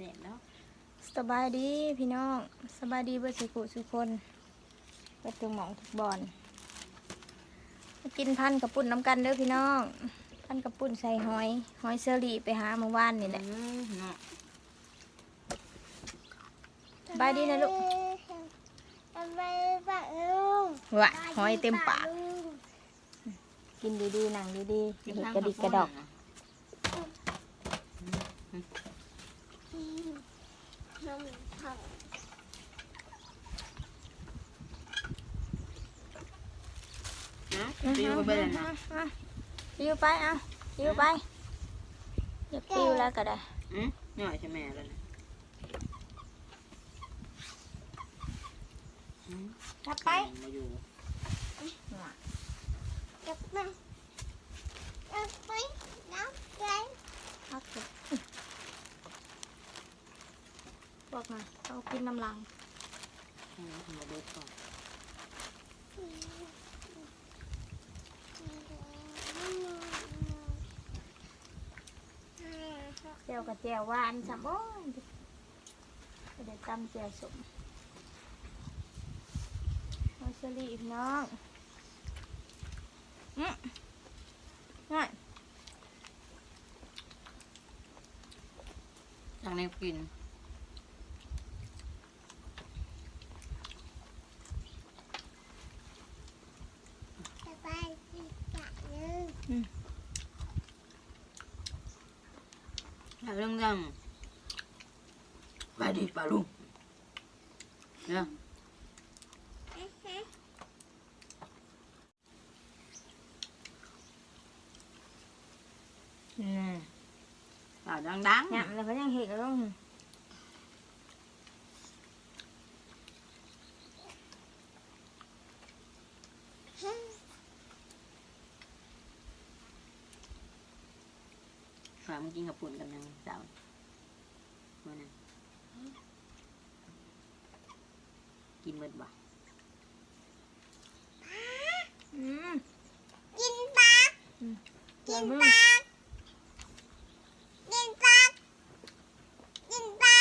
สร็จแล้วสบายดีพี่น้องสบายดีเบื่อสุขุสุคนเปิดถึงหมองทุกบอนมากินพันกระปุ่นน้ำกันเด้อพี่น้องพันกระปุ่นใส่หอยหอยเซอรี่ไปหาเมื่อวานนี่แหละอืมเนาะสบายดีนะลูกสบายปากลุงวะหอยเต็มปากกินดีๆหนังดีๆกินเห็ดทั้งกระดิกกระดอก น้องผักนะปิวไปเบิ่งนะอะปิวไปเอาปิวไปอย่าปิวแล้วก็ได้อืมย่อยใช่ไหมแล้วนะอืมรับไปมาอยู่จับไปจับไปน้ำใจพักก่อน บอกมาเอากินน้ำลังอืมมาเบิดก่อนเจียวกับเจียวหวานสับโอ้ยเดี๋ยวตำเจียวสมเอาเชอรี่พี่น้องอืมง่ายทางแนวกิน สบายดีจังเลย เรื่องเรื่องไปดิปลาลุงเนี่ ยอืมปลาดังๆเนี่ยแล้วก็ยังเห็นแล้วฝามึงกินกับปุ่นกันยังเจ้ามื่อนั้นกินเบิดบ่อืมกินปลาเดี๋กิยวนมึงปลากินปลากินปลา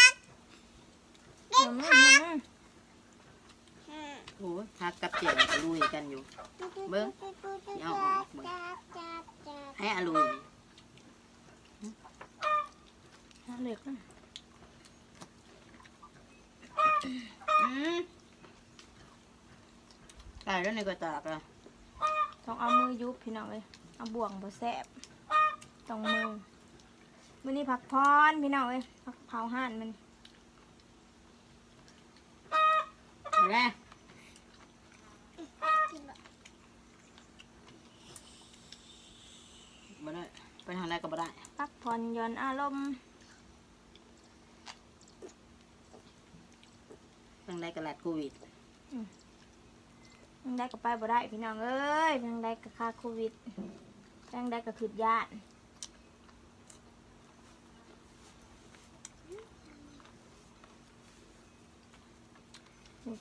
เดี๋ยวมึงเดี๋ยวมึงโอ้ยทักกับเจียวก็ลุยกันอยู่ เบิ่งเอาออกเบิ่งจับจับจับให้อาลุย เอาเหล็กนะอืมตายแล้วในกระตากละต้องเอามือยุบพี่น้องเลยเอาบ่วงบ่แสบต้องมือมือนี้ผักพรพี่น้องเลยผักเผาห่านมันไปแล้วบ่ได้ไปทางไหนก็บ่ได้พักผ่อนหย่อนอารมณ์ ทางใดก็แลดโควิดยังได้ก็ไปบ่ได้พี่น้องเอ้ยยังได้ก็ค่าโควิดยังได้ก็ขืดญาติ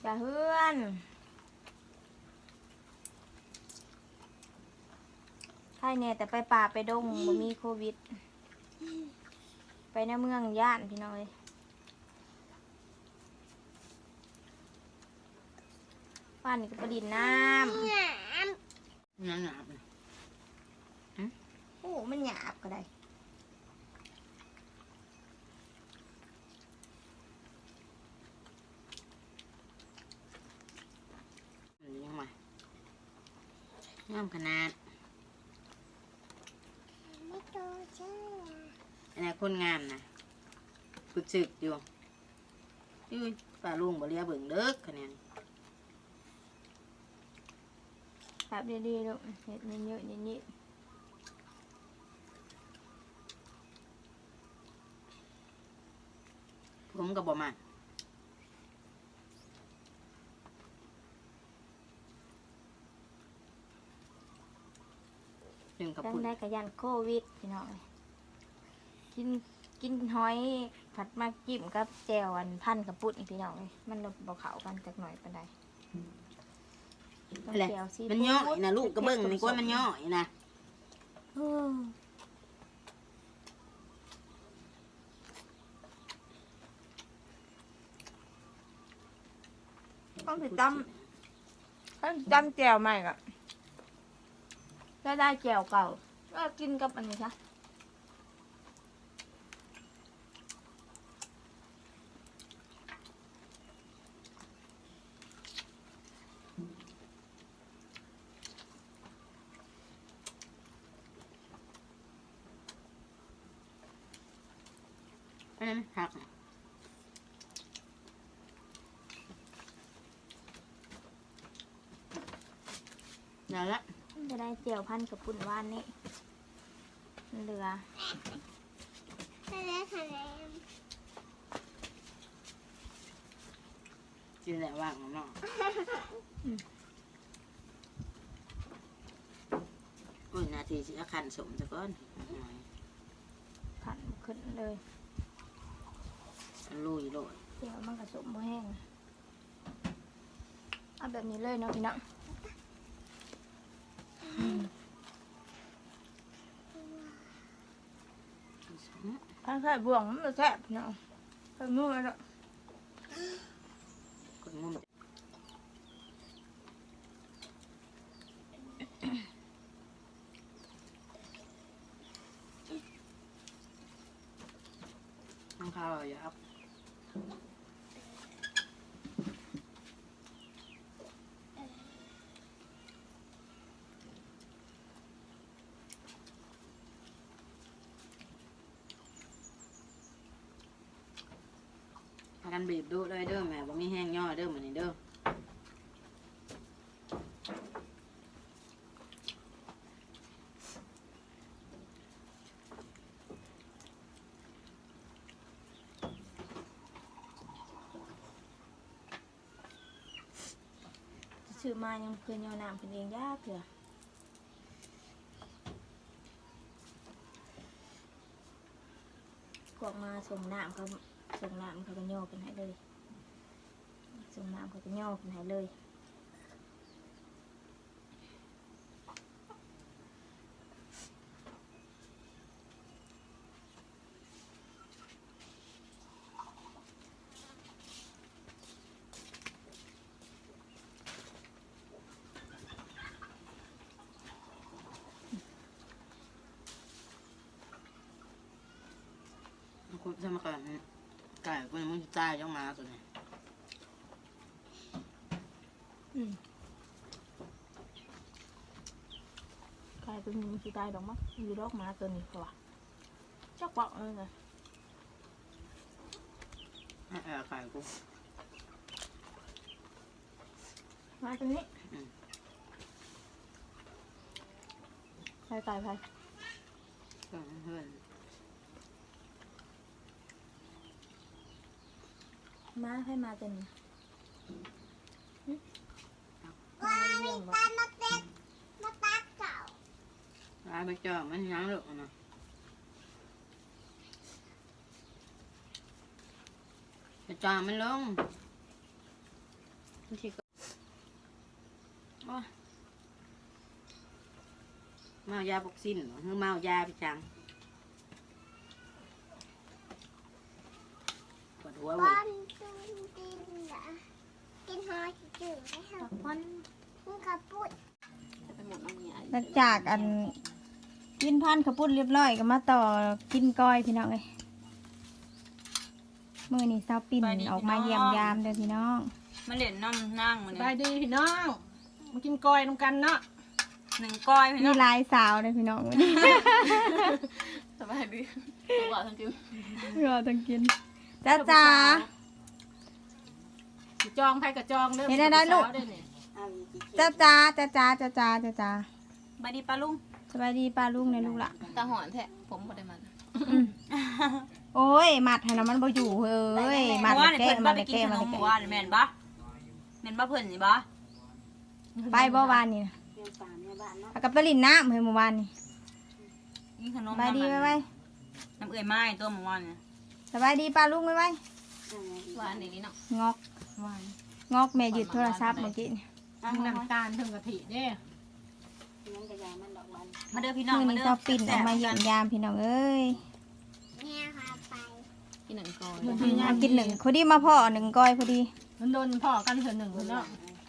จะเฮือนใช่เนี่ยแต่ไปป่าไปดงบ่มีโควิด ไปในเมืองย่านพี่น้อย บ้านนี่ก็ประดินน้ำน้นั่นหนาบนะโอ้มันหยาบก็ได้มันยังไงงามขนาดำไม่โตใช่อันนี้คนงามนะฝึกศึกอยู่อุ้ยปลาลุงบ่เลียเบิ่งเด้อคะแนน แบบดีๆลูกเห็ดเยอะๆนิดผมก็บ่มาหนึ่งๆกับตั้งปุ่นได้กับยันโควิดพี่น้องเอ้ยกินกินหอยผัดมาจิ้มกับแจวอันพันกับปุ้นพี่น้องเลยมันระบบเขากันจักหน่อยปานใดต้ อะไรมันย่อยนะลูกกระเบื้องนี่ก้นมันย่อยนะต้องติดตั้มต้องตั้มแจวใหม่ก่ะได้ได้แจวเก่าก็กินกับอันนี้ใช่ อันนั้นหักน่ะเดี๋ยวละจะได้แจวพันกับปุ่นหวานนี่เหลือทะเลทะเลกินแล้วว่างมันเนาะอุ้ยนาทีสิจะขันสมซะก่อนหน่อยขันขึ้นเลย ลุยโลดแจวมันกระสมบ่แห้งเอาแบบนี้เลยเนาะพี่น้องข้างใส่บ่วงมันจะแซ่บเนาะใส่มือแล้วคนงุ่มน้องข้าวอย่าครับากันบีบดูเลยเด้อแม่บ่มีแห้งย่อเด้อมื้อนี้เด้อซื้อมายังเพื่อนยนามเพิ่นเองยากเถื่อพวกมาส่งน้ำเขา ส่งน้ำเขาก็ย่อกันให้เลยส่งน้ำเขาก็ย่อกันให้เลยคุณจะมาก่อน ไก่ก็ยังไม่ตายยังมาตัวนี้อืมกลายเป็นมันสิตายดอกมั้งอยู่ดอกหมาตัวนี้เขาว่าจักบอกเลยนะให้เอาไก่กูมาตัวนี้อืมไปตายไปก็เพื่อน มาให้มาตัวนี้ว่ามีตามาเต็กมาตักเก่าลาไปจองมันยังหรอกนะไปจองมันลงบางทีก็โอ้ยเมายาปกซินเหรอหรือเมายาไปจังปวดหัว บ เว้ อย ลจุนกินนะกินห อยจืดให้เขามันกินกระปุกหลังจากอันกินพันขาวปุ้นเรียบร้อยก็มาต่อกินก้อยพี่น้องเลยมื่อนี้สาวปิ่นออกมาเยี่ยมยามเด้อพี่น้องมาเล่นน้ำนั่งมันสบายดีพี่น้อง มากินกอยน้ำกันเนาะหนึ่งก้อยพี่มีน้องหลายสาวเลยพี่น้องวันนี้ สบายดีตัวบอกทั้งจิ้มรอต้องกินจ้าจ้าสิ จองไผกับจองเด้อเห็นได้ได้ลูกสาวเด้อนี่จ้าจ้าจ้าจ้าจ้าจ้าจ้าจ้าบายดีปลาลุงสบายดีป้าลุงในลูกละตาหอนแท้ผมบ่ได้มันอืมโอ้ยหมัดให้น้ำมันบ่อยู่เฮ้ยหมัดว่าละเนี่ยแก้เพิ่นหมับ่ดไปละกินแก้ขหมัดนละมหแก้มู่บ้านแม่นบ่แม่นบ่เพิ่นนี่บ่ไปบ่วานนี่นะเอากับไปลินน้ำเฮ้ยเมื่อวานนี่กินขนมสบายดีไหมไว้น้ำเอ้ยไม้ตัวหมู่บ้านเนี่ยสบายดีป้าลุงไหมไว้หวานนี่เนาะงอก หวานงอกแม่หยุดโทรศัพท์เมื่อกี้นี่ทั้งน้ำตาลทั้งกะทิเด้อมาเด้อพี่น้องมื่อมานี้เด้อเจ้าปิ่นออกมาเยี่ยมยามพี่น้องเอ้ยเนี่ยค่ะไปกินหนึ่งก้อยเอากินหนึ่งพอดีมาพ่อหนึ่งก้อยพอดี มันโดนพ่อกันเถื่อหนึ่งเนาะ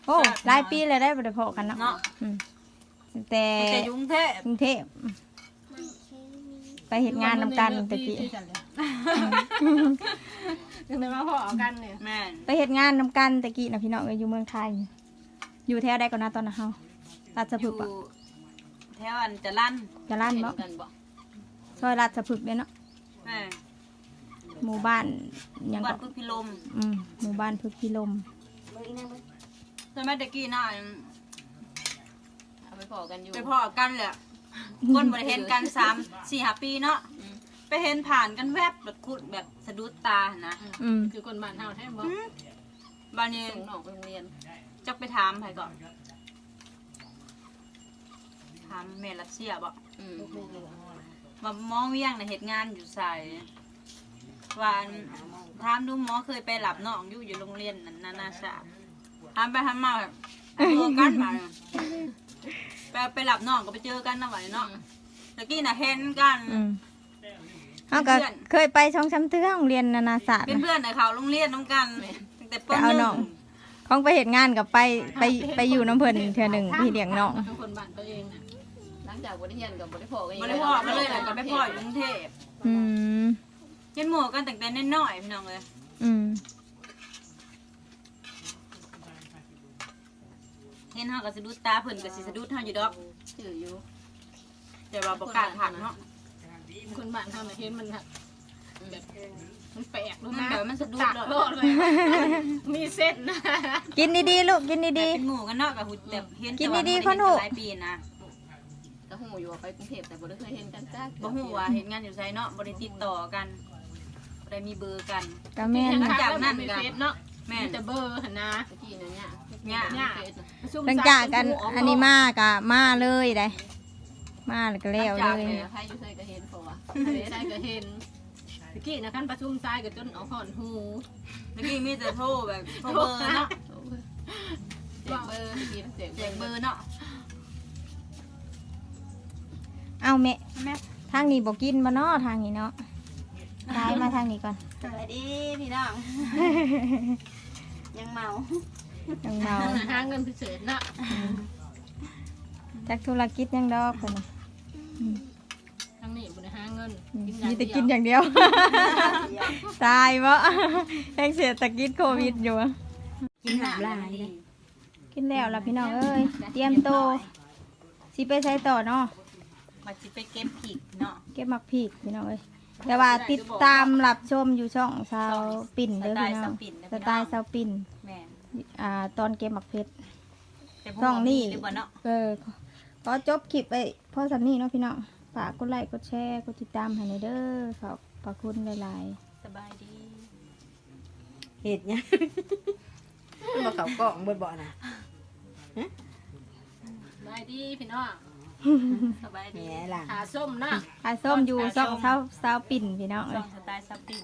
โอ้หลายปีเลยได้บ่ได้พอกันเนาะเนาะอืมแต่แต่ยุงเทพกรุงเทพไปเฮ็ดงานนำกันตะกี้ ยังไงมาพ่อกันเนี่ยแม่นไปเฮ็ดงานนำกันตะกี้นะพี่น้องเอ้ยอยู่เมืองไทย อยู่แถวใดก่อนนะตอนนั้นเฮาราชอพฤยู่กษ์อะแถวอันจะลั่นจะลั่นบ่กันบ่ซอยราชพฤกษ์เด้เนาะแม่หมู่บ้านหยังวัก็ดพุทธพิลมอืมหมู่บ้านพฤกษ์พิลมเบิ่งอีนั่งเบิ่งใช่ไหมตะกี้น่ะเอาไปพอกันอยู่ไปพอกันแหละคนบ่ได้เห็นกันสามสี่ห้าปีเนาะ ไปเห็นผ่านกันแวบแบบคุดแบบสะดุดตาหั่นนะอืมคือคนบ้านเฮาแท้บ่บ้านนี้ส่งน้องไปโรงเรียนจักไปถามไผก่อนถามแม่รัสเซียบ่อืมว่าหมอเวียงน่ะเฮ็ดงานอยู่ไสว่าอันถามดูหมอเคยไปหลับน้องอยู่อยู่โรงเรียนนั่นนานาชาติถามไปถามมาแบบเจอกันมาไปไปหลับน้องก็ไปเจอกันนะว่าเนาะตะกี้น่ะเห็นกันอืม เฮาก็เพื่อนเคยไปช่องช้ำเตื้อโรงเรียนนานาศาสตร์เป็นนะ เพื่อนในเขาโรงเรียนน้ำกันตั้งแต่ป ไปเอาหน้องของไปเฮ็ดงานกับไปไปไปอยู่น้ำเพิ่นเทื่อหนึงไปเลี้ยงน้องทั้งคนบ้านตัวเองน่ะหลังจากบริเรียนกับบริพอกันบ่ได้พ่อมาเลยแหละก็ไปพ่ออยู่กรุงเทพอืมเห็นหมู่กันตั้งแต่น้อยๆพี่น้องเลยอืมเห็นเฮาก็สะดุดตาเพิ่นก็สิสะดุดเฮาอยู่ดอก ชื่ออยู่แต่ว่าบ่กล้าถามเนาะ คนบ้านเฮาน่ะเห็นมันแบบแบบมันแปลกมัรู้นไหมแบบมันสะดุดตักเลยโลดเลย มีเส้นนะกินดีๆลูกกินแต่ดี เป็นหมู่กันเนาะก็หูแบบเห็นกินแต่ว่าดีๆบ่ไเห็คนหูหลายปีนะก็หูอยู่ว่าไปกรุงเทพแต่บ่ได้เคยเห็นกันจ้าบ่ฮู้ว่าเฮ็ดงานอยู่ไสเนาะบ่ได้ติดต่อกันบ่ได้มีเบอร์กัน ๆก็แม่นหลันะงจากนั้นมีก็เฟซเนาะแม่มีนแต่เบอร์หั่นนะตะกี้เนี่ยเนี่ยเนี่ยเนี่ยเฟซน่ะหลังจากกันอันนี้มากะมาเลยได้ มาแล้วก็แล้วเลยเออใครอยู่ใส่ก็เห็น เพราะเฟซได้ก็เห็นตะกี้นะคันประชุมทรายก็จนเอาห่อนหูเมื่อกี้มีแต่โทรแบบโทรเบอร์เนาะเสียงเบอร์ตะกี้มันเสียงเบอร์เนาะเอาแม่แม่ทางนี้บอกกินบ่เนาะทางนี้เนาะย้ายมาทางนี้ก่อนสวัสดีพี่น้อง ยังเมา ยังเมาหาเงินพิเศษเนาะจากธุรกิจยังดอกคนนี้ ทางนี้บ่ได้หาเงิ นอืมกินอย่างมีแต่เดีกินยวอย่างเดียว ตายบ่แห่งเสียตะกิดโควิดอยู่อะกินหลายลายเลย กินแล้วล่ะพี่น้องเอ้ย เตรียมโตวสิไปใช้ต่อเนาะ มาสิไปเก็บผิกเนาะเก็บมักพีกพี่น้องเอ้ยแต่ว่าติดตามรับชมอยู่ช่องสาวปิ่นเด้อพี่น้องสไตล์สาวปิ่นแม่นอ่าตอนเก็บมักเพชร แต่ช่องนี้ หรือบ่เนาะเออขอขอจบคลิปไปพอสำนี้เนาะพี่น้อง ฝากกดไลค์กดแชร์กดติดตามให้หน่อยเด้อขอบพระคุณหลายสบายดีเห็ดเนี่ย มันบ่เขากล่องบ่บ่น่ะได้ดีพี่น้องสบายแหดีมล่ะ หาส้มเนาะๆอาส้มอยู่ช่องสาวสาวปิ่นพี่น้องช่เอ้อย งสไตล์ซับปิ้ง